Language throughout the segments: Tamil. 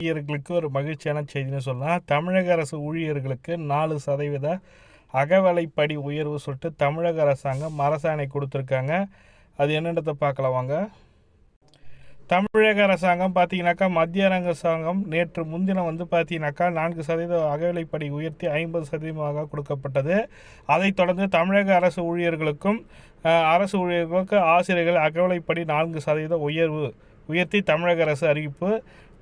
ஊழியர்களுக்கு ஒரு மகிழ்ச்சியான செய்தின்னு சொல்லலாம். தமிழக அரசு ஊழியர்களுக்கு நாலு சதவீத அகவலைப்படி உயர்வு சொல்லிட்டு தமிழக அரசாங்கம் அரசாணை கொடுத்துருக்காங்க. அது என்னன்றதை பார்க்கலாம் வாங்க. தமிழக அரசாங்கம் பார்த்தீங்கன்னாக்கா மத்திய அரசாங்கம் நேற்று முன்தினம் வந்து பார்த்தீங்கன்னாக்கா நான்கு சதவீத அகவிலைப்படி உயர்த்தி ஐம்பது சதவீதமாக கொடுக்கப்பட்டது. அதைத் தொடர்ந்து தமிழக அரசு ஊழியர்களுக்கும் அரசு ஊழியர்களுக்கு ஆசிரியர்கள் அகவிலைப்படி நான்கு சதவீத உயர்வு உயர்த்தி தமிழக அரசு அறிவிப்பு.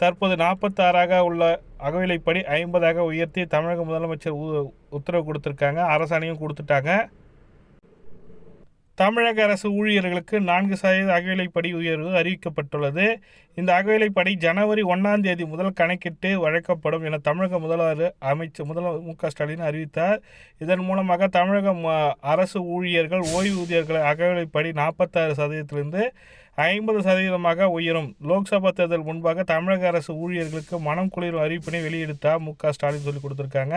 தற்போது நாற்பத்தாறாக உள்ள அகவிலைப்படி ஐம்பதாக உயர்த்தி தமிழக முதலமைச்சர் உத்தரவு கொடுத்துருக்காங்க. அரசாணையும் கொடுத்துட்டாங்க. தமிழக அரசு ஊழியர்களுக்கு நான்கு சதவீத அகவிலைப்படி உயர்வு அறிவிக்கப்பட்டுள்ளது. இந்த அகவிலைப்படி ஜனவரி ஒன்றாம் தேதி முதல் கணக்கிட்டு வழங்கப்படும் என தமிழக முதல்வர் அமைச்சர் முதல்வர் மு க ஸ்டாலின் அறிவித்தார். இதன் மூலமாக தமிழக அரசு ஊழியர்கள் ஓய்வூதியர்களை அகவிலைப்படி நாற்பத்தாறு சதவீதத்திலிருந்து ஐம்பது சதவீதமாக உயரும். லோக்சபா தேர்தல் முன்பாக தமிழக அரசு ஊழியர்களுக்கு மனம் குளிரும் அறிவிப்பினை வெளியிடுத்தார் மு க ஸ்டாலின் சொல்லி கொடுத்துருக்காங்க.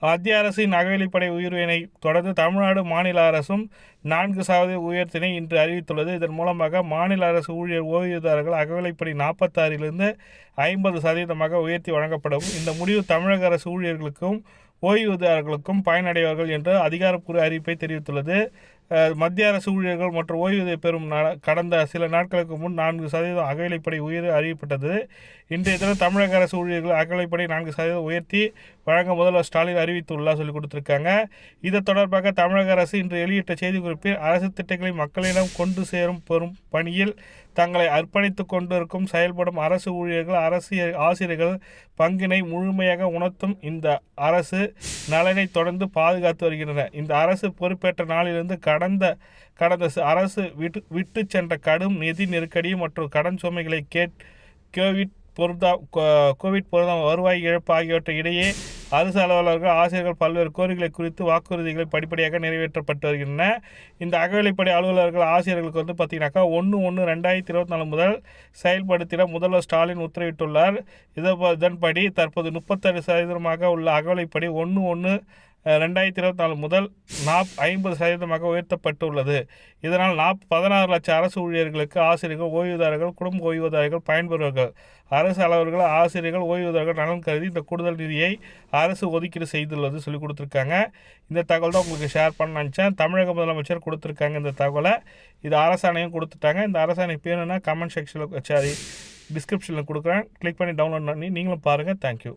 மத்திய அரசின் அகவிலைப்படை உயர்வினை தொடர்ந்து தமிழ்நாடு மாநில அரசும் நான்கு சதவீத உயர்த்தினை இன்று அறிவித்துள்ளது. இதன் மூலமாக மாநில அரசு ஊழியர் ஓய்வூதியதாரர்கள் அகவிலைப்படி நாற்பத்தாறிலிருந்து ஐம்பது சதவீதமாக உயர்த்தி வழங்கப்படும். இந்த முடிவு தமிழக அரசு ஊழியர்களுக்கும் ஓய்வூதியர்களுக்கும் பயனடைவார்கள் என்று அதிகாரப்பூர்வ அறிவிப்பை தெரிவித்துள்ளது. மத்திய அரசு ஊழியர்கள் மற்றும் ஓய்வூதிய பெறும் கடந்த சில நாட்களுக்கு முன் நான்கு சதவீதம் அகவிலைப்படை உயர் அறிவிக்கப்பட்டது இன்றைய தினம் தமிழக அரசு ஊழியர்கள் அகவிலைப்படை நான்கு சதவீதம் உயர்த்தி வழங்க முதல்வர் ஸ்டாலின் அறிவித்துள்ளார் சொல்லி கொடுத்துருக்காங்க. இது தொடர்பாக தமிழக அரசு இன்று வெளியிட்ட செய்திக்குறிப்பில் அரசு திட்டங்களை மக்களிடம் கொண்டு சேரும் பெறும் பணியில் தங்களை அர்ப்பணித்து கொண்டிருக்கும் செயல்படும் அரசு ஊழியர்கள் அரசு ஆசிரியர்கள் பங்கினை முழுமையாக உணர்த்தும் இந்த அரசு நலனை தொடர்ந்து பாதுகாத்து வருகின்றன இந்த அரசு பொறுப்பேற்ற நாளிலிருந்து க கடந்த கடந்த அரசு விட்டு விட்டு சென்ற கடும் நிதி நெருக்கடி மற்றும் கடன் சுமைகளை கேட் கோவிட் பொருந்தா கோவிட் பொருந்தா வருவாய் இழப்பு ஆகியவற்றை இடையே அரசு அலுவலர்கள் ஆசிரியர்கள் பல்வேறு கோரிக்கைகளை குறித்து வாக்குறுதிகளை படிப்படியாக நிறைவேற்றப்பட்டு வருகின்றன. இந்த அகவிலைப்படை அலுவலர்கள் ஆசிரியர்களுக்கு வந்து பார்த்தீங்கன்னாக்கா ஒன்று ஒன்று ரெண்டாயிரத்தி இருபத்தி நாலு முதல் செயல்படுத்திட முதல்வர் ஸ்டாலின் உத்தரவிட்டுள்ளார். இதன்படி தற்போது முப்பத்தேழு சதவீதமாக உள்ள அகவிலைப்படி ஒன்று ஒன்று ரெண்டாயிரத்தி இருபத்தி நாலு முதல் நாப் ஐம்பது சதவீதமாக உயர்த்தப்பட்டுள்ளது. இதனால் நாப் பதினாறு லட்சம் அரசு ஊழியர்களுக்கு ஆசிரியர்கள் ஓய்வூதாரர்கள் குடும்ப ஓய்வூதாரர்கள் பயன்பெறுவார்கள். அரசு அளவர்கள் ஆசிரியர்கள் ஓய்வூதாரர்கள் நலன் கருதி இந்த கூடுதல் நிதியை அரசு ஒதுக்கீடு செய்துள்ளது சொல்லி கொடுத்துருக்காங்க. இந்த தகவல் தான் உங்களுக்கு ஷேர் பண்ண நினச்சேன். தமிழக முதலமைச்சர் கொடுத்துருக்காங்க இந்த தகவலை. இது அரசாணையும் கொடுத்துட்டாங்க. இந்த அரசாணை பேருன்னா கமெண்ட் செக்ஷனில் சாரி டிஸ்கிரிப்ஷனில் கொடுக்குறேன். கிளிக் பண்ணி டவுன்லோட் பண்ணி நீங்களும் பாருங்கள் தேங்க்யூ